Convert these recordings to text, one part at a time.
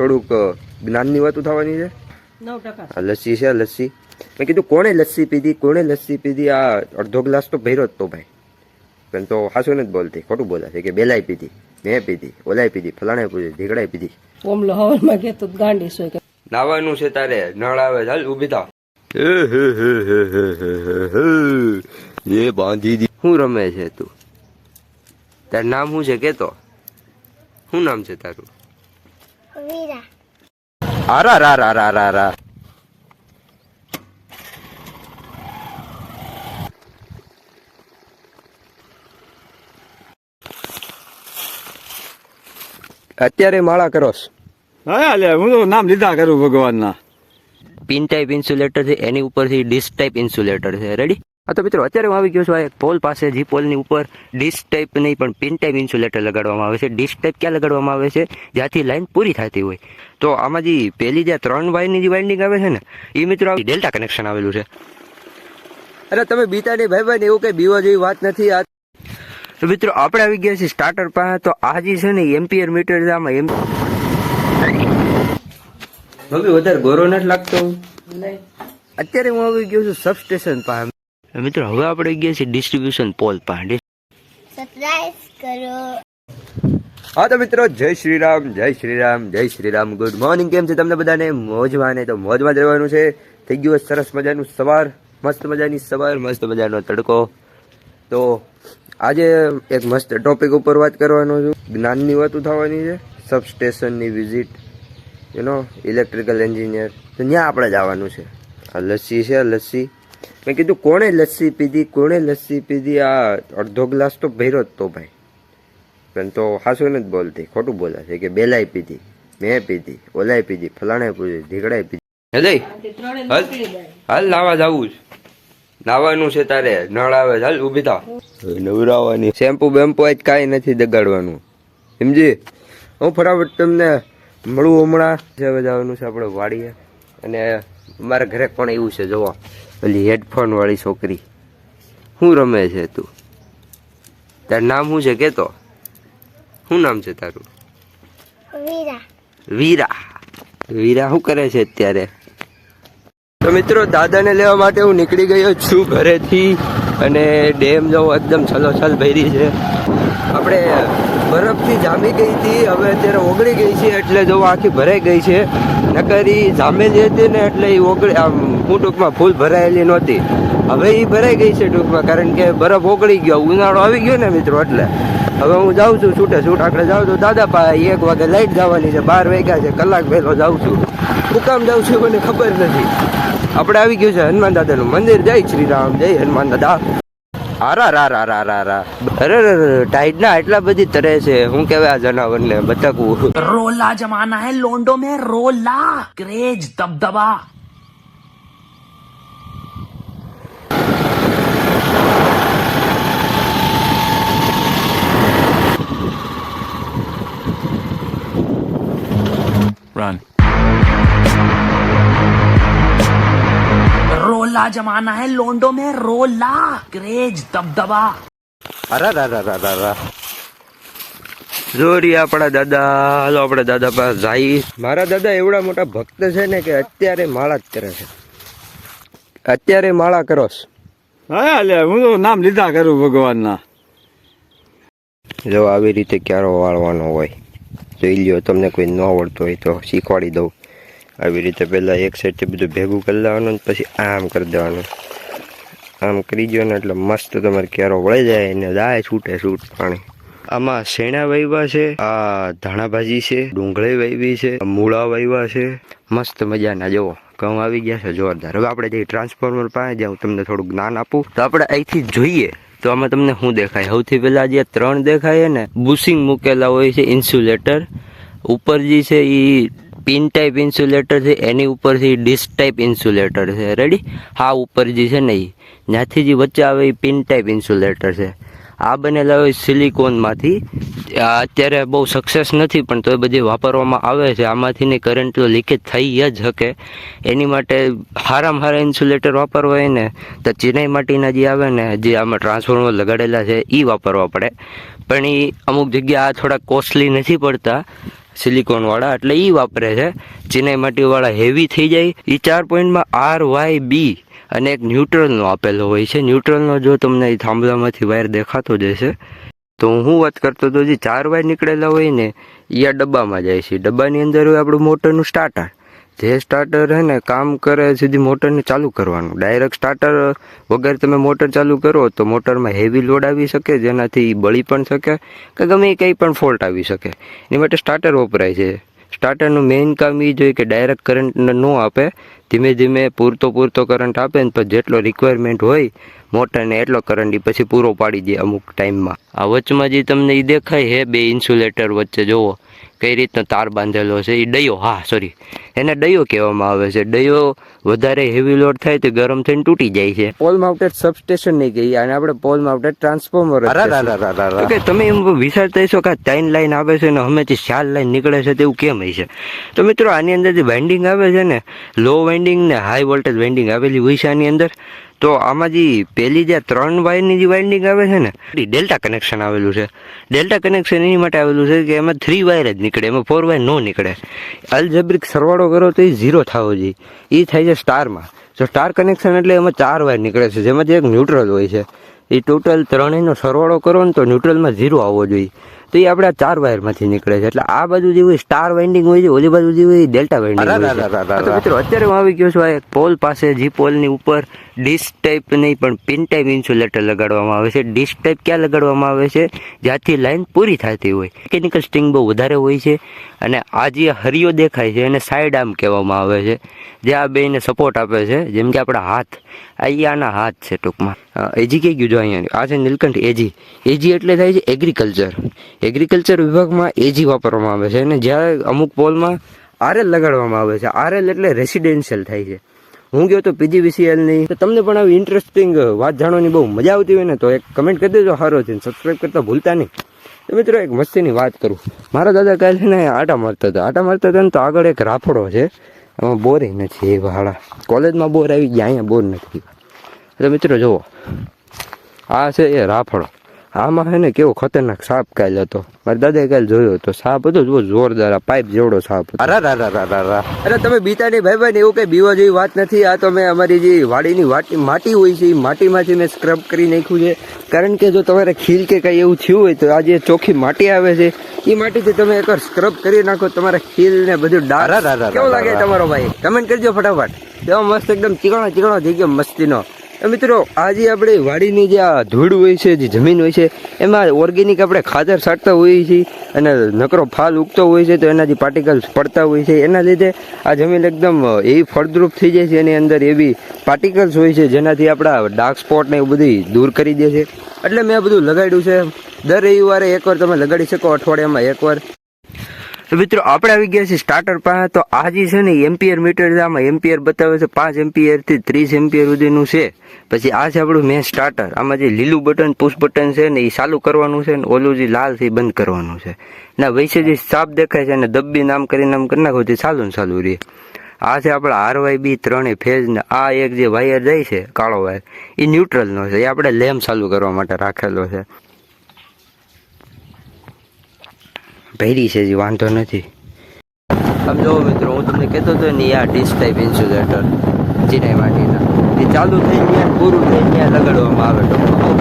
થોડુંક જ્ઞાનની વાતો થવાની છે? નવ ટકા. લસ્સી છે લસ્સી. મેં કીધું કોણે લસ્સી પીધી? કોણે લસ્સી પીધી? આ અડધો ગ્લાસ તો ભર્યો જ તો ભાઈ. પણ તો હાસુ નથી બોલતી ખોટું બોલે છે કે બેલાઈ પીધી મેં પીધી ઓલાઈ પીધી ફલાણે પીધી ઢીકડાઈ પીધી. ઓમલો હવનમાં કે તું ગાંડી સોય કે નાવાનું છે તારે નળ આવે ચાલ ઊભી થા એ બાંધી દી શું રમે છે તું? તારું નામ શું છે? કેતો. શું નામ છે તારું? વીરા આરા રા રા રા રા રા અત્યારે માળા કરોસ હા લે હું તો નામ લીધા કરું ભગવાનના. પિન ટાઈપ ઇન્સ્યુલેટર છે એની ઉપરથી ડિસ્ક ટાઈપ ઇન્સ્યુલેટર છે. રેડી હા તો મિત્રો અત્યારે હું આવી ગયો છું આ એક પોલ પાસે જી પોલની ઉપર ડિસ્ક ટાઈપ નહીં પણ પિન ટાઈપ ઇન્સ્યુલેટર લગાડવામાં આવે છે. ડિસ્ક ટાઈપ ક્યાં લગાડવામાં આવે છે? જ્યાંથી લાઈન પૂરી થતી હોય. તો આમાં જે પેલી જે ત્રણ વાયરની જે વાઇન્ડિંગ આવે છે ને એ મિત્રો ડેલ્ટા કનેક્શન આવેલું છે. અરે તમે બીતા નહીં ભાઈ ભાઈ એવું કઈ બીવા જેવી વાત નથી આ તો મિત્રો આપણે આવી ગયા છીએ સ્ટાર્ટર પાસે તો આ જે છે ને એમ્પિયર મીટર છે આમાં એમ મમ્મી વધારે ગોરો નથી લાગતો? અત્યારે હું આવી ગયો છું સબસ્ટેશન પાસે. મિત્રો હવે આપણે ગયા છીએ ડિસ્ટ્રીબ્યુશન પોલ પાસે કરો. હા તો મિત્રો જય શ્રી રામ જય શ્રી રામ જય શ્રી રામ ગુડ મોર્નિંગ કેમ છે તમને બધાને? મોજમાં ને તો મોજમાં જ રહેવાનું છે. થઈ ગયું સરસ મજાનું સવાર મસ્ત મજાની સવાર મસ્ત મજાનો તડકો. તો આજે એક મસ્ત ટોપિક ઉપર વાત કરવાનો છું. જ્ઞાનની વાતો થવાની છે. સબસ્ટેશનની visit you know electrical engineer તો ત્યાં આપણે જવાનું છે. આ લસ્સી છે લસ્સી. મેં કીધું કોણે લસ્સી પીધી? કોણે લસ્સી પીધી? આ અડધો ગ્લાસ તો ભર્યો જ તો ભાઈ. પણ તો હાસું નથી બોલતી ખોટું બોલે છે કે બેલાઈ પીધી મેં પીધી ઓલાય પીધી ફલાણે પીધી ઢીકડાય પીધી. હાલ. નીકળી નાવા જવું છે. નાવાનું છે તારે નળ આવે છે, હાલ ઊભી થા નવરાવાની. શેમ્પુ બેમ્પુ આજ કાંઈ નથી દગાડવાનું. સમજી? હું ફટાફટ તમને મળું હમણાં. જવા જવાનું છે આપણે વાડીએ. અને અમારા ઘરે પણ એવું છે જોવો પેલી હેડફોનવાળી છોકરી. શું રમે છે તું. તારું નામ શું છે કેતો? શું નામ છે તારું? વીરા. વીરા. વીરા શું કરે છે અત્યારે? તો મિત્રો દાદાને લેવા માટે હું નીકળી ગયો છું ઘરેથી અને ડેમ જો એકદમ છલોછલ ભરી છે. આપણે બરફથી જામી ગઈ હતી, હવે અત્યારે ઓગળી ગઈ છે, એટલે જો આખી ભરાઈ ગઈ છે. નકરી જામેલી હતી ને એટલે એ ઓગળી, આમ હું ટૂંકમાં ફૂલ ભરાયેલી નહોતી. હવે એ ભરાઈ ગઈ છે ટૂંકમાં, કારણ કે બરફ ઓગળી ગયો, ઉનાળો આવી ગયો ને મિત્રો એટલે. હવે હું જાઉં છું છૂટે છૂટ આપણે જાઉં છું દાદા પાસે, એક વાગે લાઈટ જવાની છે, બાર વાગ્યા છે, કલાક પહેલો જાઉં છું. હું કામ જાઉં છું મને ખબર નથી. આપણે આવી ગયું છે હનુમાન દાદાનું મંદિર, જય શ્રી રામ, જય હનુમાન દાદા. હારા રા રા રા રા રા. અરે બધી તરે હું કેવાય આ રોલા Run. रोला जमाना है लोंडो में रोला क्रेज दबदबा અરા રા રા રા રા રા જોરી આપણા દાદા હાલો આપણે દાદા પાસે જાય મારા દાદા એવડા મોટા ભક્ત છે ને કે અત્યારે માળા જ કરે છે અત્યારે માળા કરોસ હા લે હું તો નામ લીધા કરું ભગવાનના જો આવી રીતે ક્યારો વાળવાનો હોય જોઈ લ્યો તમને કોઈ ન આવડતું હોય તો શીખવાડી દઉં આવી રીતે પહેલાં એક સાઈડથી બધું ભેગું કરી લેવાનું પછી આમ કરી દેવાનું. આમ કરી ને એટલે મસ્ત તમારે ક્યારો વળી જાય ને દાય છૂટે છૂટ પાણી. આમાં શેણા વાવ્યા છે, આ ધાણા ભાજી છે, ડુંગળી વાવી છે મૂળા વાવ્યા છે. મસ્ત મજાના, જુઓ, ઘઉં આવી ગયા છે, જોરદાર. હવે આપણે જે ટ્રાન્સફોર્મર પાસે હું તમને થોડું જ્ઞાન આપું. તો આપણે અહીંથી જોઈએ, તો આમાં તમને શું દેખાય? સૌથી પહેલા જે ત્રણ દેખાય ને, બુશિંગ મૂકેલા હોય છે ઇન્સ્યુલેટર ઉપર જે છે એ પિન ટાઈપ ઇન્સ્યુલેટર છે, એની ઉપરથી ડિસ્ક ટાઈપ ઇન્સ્યુલેટર છે. રેડી હા, ઉપર જે છે ને એ જ્યાંથી જે વચ્ચે આવે એ પિન ટાઈપ ઇન્સ્યુલેટર છે. આ બનેલા હોય સિલિકોનમાંથી. અત્યારે બહુ સક્સેસ નથી, પણ તો એ બધી વાપરવામાં આવે છે. આમાંથી ને કરંટ તો લીકેજ થઈ જ શકે. એની માટે હારામાં સારા ઇન્સ્યુલેટર વાપરવા હોય ને, તો ચિનાઈ માટીના જે આવે ને, જે આમાં ટ્રાન્સફોર્મર લગાડેલા છે એ વાપરવા પડે. પણ એ અમુક જગ્યા આ થોડા કોસ્ટલી નથી પડતા. સિલિકોન વાળા એટલે એ વાપરે છે ચિનાઈ માટી વાળા હેવી થઈ જાય. એ ચાર પોઈન્ટમાં આર વાય બી અને એક ન્યુટ્રલનો આપેલો હોય છે. ન્યુટ્રલનો જો તમને એ થાંભલામાંથી વાયર દેખાતો જશે તો હું વાત કરતો હતો, જે ચાર વાયર નીકળેલા હોય ને એ આ ડબ્બામાં જાય છે. ડબ્બાની અંદર હોય આપણું મોટરનું સ્ટાર્ટર જે સ્ટાર્ટર હે ને કામ કરે સુધી મોટરને ચાલુ કરવાનું. ડાયરેક્ટ સ્ટાર્ટર વગર તમે મોટર ચાલુ કરો તો મોટરમાં હેવી લોડ આવી શકે, જેનાથી બળી પણ શકે કે ગમે એ કંઈ પણ ફોલ્ટ આવી શકે. એની માટે સ્ટાર્ટર વપરાય છે. સ્ટાર્ટરનું મેઇન કામ એ જોઈએ કે ડાયરેક્ટ કરંટ ન આપે. ધીમે ધીમે પૂરતો પૂરતો કરંટ આપે ને પછી જેટલો રિક્વાયરમેન્ટ હોય મોટરને એટલો કરંટ ઈ પછી પૂરો પાડી દે અમુક ટાઈમમાં આ વચમાં જે તમને એ દેખાય હે બે ઇન્સ્યુલેટર વચ્ચે જોવો કઈ રીતનો તાર બાંધેલો છે? એ ડયો હા સોરી એને ડયો કહેવામાં આવે છે. ડયો વધારે હેવી લોડ થાય તો ગરમ થઈને તૂટી જાય છે. પોલ માઉન્ટેડ સબસ્ટેશન નહીં કહીએ અને આપણે પોલ માઉન્ટેડ ટ્રાન્સફોર્મર કે તમે એમ વિચારતા હશો કે આ ત્રણ લાઈન આવે છે ને હમેથી ચાર લાઈન નીકળે છે તેવું કેમ હોય છે? તો મિત્રો આની અંદર જે વાઇન્ડિંગ આવે છે ને લો વાઇન્ડિંગ ને હાઈ વોલ્ટેજ વાઇન્ડિંગ આવેલી હોય છે આની અંદર. તો આમાં જે પેલી જે ત્રણ વાયરની જે વાઇન્ડિંગ આવે છે ને, એ ડેલ્ટા કનેક્શન આવેલું છે. ડેલ્ટા કનેક્શન એની માટે આવેલું છે કે એમાં થ્રી વાયર જ નીકળે, એમાં ફોર વાયર ન નીકળે. અલજબ્રિક સરવાળો કરો તો એ ઝીરો થવો જોઈએ. એ થાય છે સ્ટારમાં જો સ્ટાર કનેક્શન એટલે એમાં ચાર વાયર નીકળે છે, જેમાંથી એક ન્યુટ્રલ હોય છે. એ ટોટલ ત્રણેયનો સરવાળો કરો ને તો ન્યુટ્રલમાં ઝીરો આવવો જોઈએ. તો એ આપણે ચાર વાયરમાંથી નીકળે છે. એટલે આ બાજુ જે હોય સ્ટાર વાઇન્ડિંગ હોય છે ઓલી બાજુ જે હોય ડેલ્ટા વાઇન્ડિંગ હોય છે. મિત્રો અત્યારે હું આવી ગયો છું આ એક પોલ પાસે જી પોલની ઉપર ડિસ્ક ટાઈપ નહીં પણ પિન ટાઈપ ઇન્સ્યુલેટર લગાડવામાં આવે છે. ડિસ્ક ટાઈપ ક્યાં લગાડવામાં આવે છે? જ્યાંથી લાઈન પૂરી થતી હોય. મિકેનિકલ સ્ટિંગ બહુ વધારે હોય છે અને આ જે હરિયો દેખાય છે એને સાઇડ આર્મ કહેવામાં આવે છે જે આ બેને સપોર્ટ આપે છે. જેમ કે આપણા હાથ. આ આના હાથ છે ટૂંકમાં. એજી કહી ગયું જો અહીંયા? આ છે નીલકંઠ. એજી એજી એટલે થાય છે એગ્રીકલ્ચર એગ્રીકલ્ચર વિભાગમાં એજી વાપરવામાં આવે છે અને જ્યારે અમુક પોલમાં આરએલ લગાડવામાં આવે છે. આરએલ એટલે રેસિડેન્શિયલ થાય છે. હું ગયો તો પીજીવીસીએલની તો તમને પણ આવી ઇન્ટરેસ્ટિંગ વાત જાણવાની બહુ મજા આવતી હોય ને, તો એક કમેન્ટ કરી દેજો. સારો છે સબસ્ક્રાઈબ કરતા ભૂલતા નહીં. તો મિત્રો, એક મસ્તીની વાત કરું. મારા દાદા કાલે ને આટા મારતા હતા. આટા મારતા હતા ને, તો આગળ એક રાફડો છે. એમાં બોરે નથી એ વાળા. કોલેજમાં બોર આવી ગયા, અહીંયા બોર નથી. તો મિત્રો, જુઓ. આ છે એ રાફડો. આમાં હે ને કેવો ખતરનાક સાપ કાલ હતો. મારા દાદાએ કાલ જોયો હતો. સાપ હતો જુઓ જોરદાર આ પાઇપ જેવડો સાપ હતો. અરે તમે બીતા નહીં ભાઈ ભાઈ એવું કઈ બીવા જેવી વાત નથી. આ તો મેં અમારી જે વાડીની વાટી માટી હોય છે એ માટીમાંથી મેં સ્ક્રબ કરી નાખ્યું છે. કારણ કે જો તમારે ખીલ કે કઈ એવું થયું હોય તો આ જે ચોખ્ખી માટી આવે છે એ માટીથી તમે એકવાર સ્ક્રબ કરી નાખો તમારા ખીલ ને બધું ડારા કેવો લાગે તમારો ભાઈ? કમેન્ટ કરજો ફટાફટ. કેવો મસ્ત એકદમ ચીકણો ચીકણો થઈ ગયો મસ્તીનો. મિત્રો, આજે આપણે વાડીની જે આ ધૂળ હોય છે, જે જમીન હોય છે, એમાં ઓર્ગેનિક આપણે ખાતર છાંટતા હોઈએ છીએ અને નકરો ફાલ ઉગતો હોય છે, તો એનાથી પાર્ટિકલ્સ પડતા હોય છે. એના લીધે આ જમીન એકદમ એવી ફળદ્રુપ થઈ જાય છે, એની અંદર એવી પાર્ટિકલ્સ હોય છે, જેનાથી આપણા ડાર્ક સ્પોટ ને એવું બધું દૂર કરી દે છે. એટલે મેં બધું લગાડ્યું છે. દર રવિવારે એકવાર તમે લગાડી શકો, અઠવાડિયામાં એકવાર. તો મિત્રો, આપણે આવી ગયા છીએ સ્ટાર્ટર પાસે. તો આ જે છે ને એમ્પિયર મીટર છે આમાં એમ્પિયર બતાવે છે, પાંચ એમ્પિયરથી ત્રીસ એમ્પિયર સુધીનું છે. પછી આ છે આપણું મેન સ્ટાર્ટર આમાં જે લીલું બટન પુશ બટન છે ને એ ચાલુ કરવાનું છે ને ઓલું જે લાલ છે બંધ કરવાનું છે. ના વૈસે જે સાપ દેખાય છે અને દબ્બી નામ કરીને નામ કરી નાખો તે ચાલુ ને ચાલુ રહે. આ છે આપણા આરવાય બી ત્રણે ફેઝ ને આ એક જે વાયર જાય છે, કાળો વાયર એ ન્યુટ્રલનો છે. એ આપણે લેમ્પ ચાલુ કરવા માટે રાખેલો છે. ભેરી છે જે વાંધો નથી. સમજો મિત્રો હું તમને કહેતો હતો ને આ ડિશ ટાઈપ ઇન્સ્યુલેટર ચિનાઈ માટીના. એ ચાલુ થઈ ગયા પૂરું થઈ ત્યાં લગાડવામાં આવે ટૂંકમાં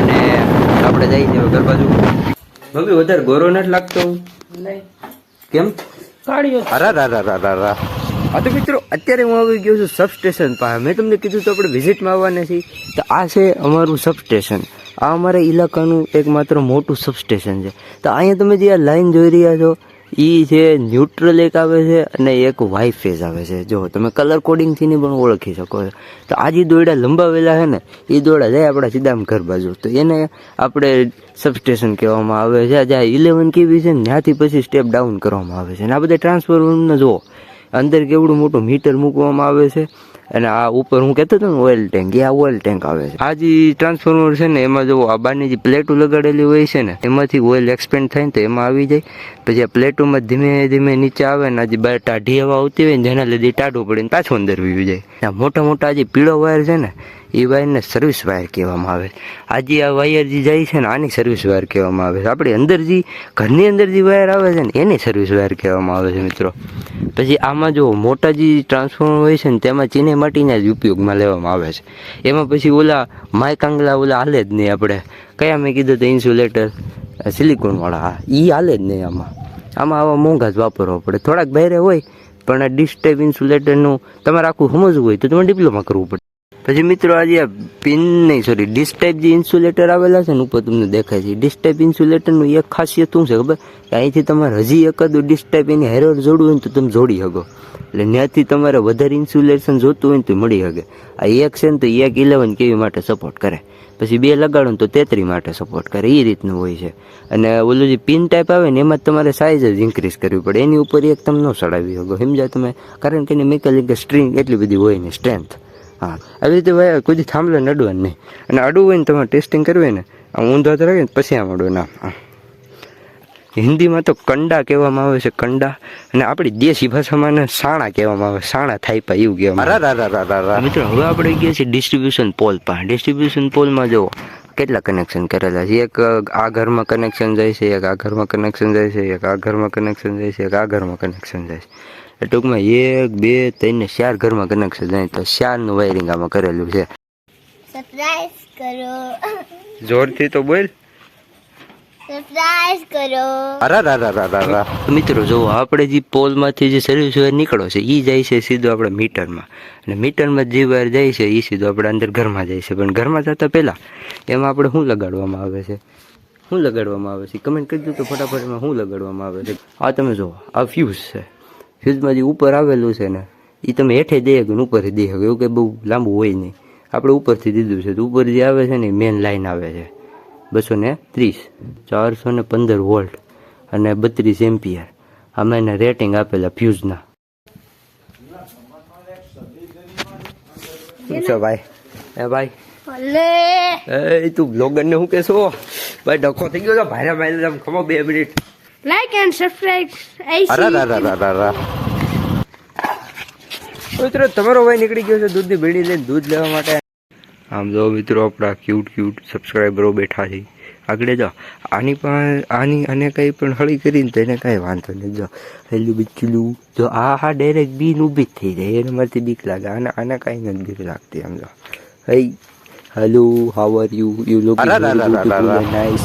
અને આપણે જઈ જઈએ ઘર બાજુ. મમ્મી વધારે ગોરો નથી લાગતો? નહીં. કેમ? કાઢ્યો અરા રા રા રા રા રા. હા, તો મિત્રો, અત્યારે હું આવી ગયો છું સબસ્ટેશન પાસે. મેં તમને કીધું તો આપણે વિઝિટમાં આવવાના છીએ. તો આ છે અમારું સબસ્ટેશન આ અમારા ઇલાકાનું એકમાત્ર મોટું સબસ્ટેશન છે. તો અહીંયા તમે જે આ લાઈન જોઈ રહ્યા છો એ છે ન્યુટ્રલ એક આવે છે અને એક વાઈ ફેઝ આવે છે. જો, તમે કલર કોડિંગથી પણ ઓળખી શકો છો. તો આ જે દોરડા લંબાવેલા છે ને એ દોરડા જાય આપણા સીધામ ઘર બાજુ. તો એને આપણે સબસ્ટેશન કહેવામાં આવે છે. જ્યાં ઇલેવન કેવી છે ને, ત્યાંથી પછી સ્ટેપ ડાઉન કરવામાં આવે છે. અને આ બધા ટ્રાન્સફોર્મરને જુઓ. અંદર કેવડું મોટું મીટર મૂકવામાં આવે છે અને આ ઉપર હું કહેતો હતો ને ઓઇલ ટેન્ક એ આ ઓઇલ ટેન્ક આવે છે. આ જે ટ્રાન્સફોર્મર છે ને, એમાં જો આ બારની જે પ્લેટો લગાડેલી હોય છે ને, એમાંથી ઓઇલ એક્સપેન્ડ થાય ને તો એમાં આવી જાય. પછી આ પ્લેટોમાં ધીમે ધીમે નીચે આવે ને આજે બાર ટાઢી હવા આવતી હોય ને, જેના લીધે ટાઢું પડે ને પાછું અંદર વી જાય. આ મોટા મોટા જે પીળો વાયર છે ને એ વાયરને સર્વિસ વાયર કહેવામાં આવે. આજે આ વાયર જે જાય છે ને, આની સર્વિસ વાયર કહેવામાં આવે છે. આપણી અંદર જે, ઘરની અંદર જે વાયર આવે છે ને, એની સર્વિસ વાયર કહેવામાં આવે છે મિત્રો. પછી આમાં જો મોટા જે ટ્રાન્સફોર્મર હોય છે ને, તેમાં ચીને માટીના જ ઉપયોગમાં લેવામાં આવે છે. એમાં પછી ઓલા માયકાંગલા ઓલા હાલે જ નહીં આપણે. કયા મેં કીધું તો ઇન્સ્યુલેટર સિલિકોનવાળા એ હાલે જ નહીં આમાં. આમાં આવા મોંઘા જ વાપરવા પડે. થોડાક બહેરે હોય, પણ આ ડિસ્ટેબ ઇન્સ્યુલેટરનું તમારે આખું સમજવું હોય તો તમારે ડિપ્લોમા કરવું પડે. પછી મિત્રો આજે આ પિન નહીં સોરી ડિસ્ટાઇપ જે ઇન્સ્યુલેટર આવેલા છે ને ઉપર તમને દેખાય છે. ડિસ્ટાઇપ ઇન્સ્યુલેટરનું એક ખાસિયત શું છે ખબર? કે અહીંથી તમારે હજી એકાદું જ ટાઈપ એની હેરર જોડવું હોય ને તો તમે જોડી શકો. એટલે ત્યાંથી તમારે વધારે ઇન્સ્યુલેશન જોતું હોય ને તો મળી શકે. આ એક છે ને તો એક ઇલેવન કેવી માટે સપોર્ટ કરે? પછી બે લગાડો ને તો તેત્રી માટે સપોર્ટ કરે. એ રીતનું હોય છે. અને ઓલું જે પિન ટાઈપ આવે ને, એમાં તમારે સાઇઝ જ ઇન્ક્રીઝ કરવી પડે. એની ઉપર એક તમે ન ચડાવી શકો. સમજ્યા તમે? કારણ કે એની મિકેનિકલ સ્ટ્રીંગ એટલી બધી હોય ને સ્ટ્રેન્થ હા. આવી રીતે ભાઈ કોઈ થાંભલે નડવાનું નહીં. અને અડવું હોય ને તમારે ટેસ્ટિંગ કરવી હોય ને આમ ઊંધો તો રાખીને પછી આમ અડવું ના હિન્દીમાં તો કંડા કહેવામાં આવે છે કંડા. અને આપણી દેશી ભાષામાં ને સાણા કહેવામાં આવે સાણા થાય પા એવું કહેવામાં. મિત્રો હવે આપણે ગયા છીએ ડિસ્ટ્રીબ્યુશન પોલ પર. ડિસ્ટ્રીબ્યુશન પોલમાં જુઓ કેટલા કનેક્શન કરેલા છે? એક આ ઘરમાં કનેક્શન જાય છે એક આ ઘરમાં કનેક્શન જાય છે એક આ ઘરમાં કનેક્શન જાય છે એક આ ઘરમાં કનેક્શન જાય છે. ટૂંકમાં એક બે ત્રણ ને ચાર ઘરમાં કનેક્શન જાય તો ચારનું વાયરિંગ આમાં કરેલું છે. સરપ્રાઈઝ કરો. જોરથી તો બોલ. સરપ્રાઈઝ કરો. મિત્રો જો આપણે જે પોલમાંથી જે સર્વિસ વાયર નીકળો છે એ જાય છે સીધો આપણે મીટરમાં. અને મીટરમાં જે વાયર જાય છે એ સીધો આપણે અંદર ઘરમાં જાય છે. પણ ઘરમાં જતા પહેલાં એમાં આપણે શું લગાડવામાં આવે છે? શું લગાડવામાં આવે છે? કમેન્ટ કરી દો તો ફટાફટ એમાં શું લગાડવામાં આવે છે? આ તમે જુઓ આ ફ્યુઝ છે. ફ્યુઝમાં જે ઉપર આવેલું છે ને એ તમે હેઠે દઈ શકો ને ઉપરથી દઈ શકો એવું કંઈ બહુ લાંબુ હોય નહીં. આપણે ઉપરથી દીધું છે તો ઉપર જે આવે છે ને મેન લાઇન આવે છે. બસો ને ત્રીસ ચારસો ને પંદર વોલ્ટ અને બત્રીસ એમ્પિયર. અમે એને રેટિંગ આપેલા ફ્યુઝના. શું છે ભાઈ? એ ભાઈ? એ તું બ્લોગર ને શું કહેશો? ભાઈ ડખો થઈ ગયો છે ભાઈ ભાઈ ખબર બે મિનિટ. લાઈક એન્ડ સબસ્ક્રાઇબ મિત્રો તમારો ભાઈ નીકળી ગયો છે દૂધની ભેડી લઈને દૂધ લેવા માટે. આમ જો મિત્રો આપણા ક્યુટ ક્યુટ સબસ્ક્રાઈબરો બેઠા છે. આગળ જો આની પણ આની આને કંઈ પણ હળી કરીને તો એને કાંઈ વાંધો નહીં. જો હેલું બીચલું જો આ હા ડાયરેક્ટ બીન ઊભી જ થઈ જાય. એને મારથી બીક લાગે. આને આને કાંઈ નથી બીક લાગતી આમ જો. હઈ hello how are you you look nice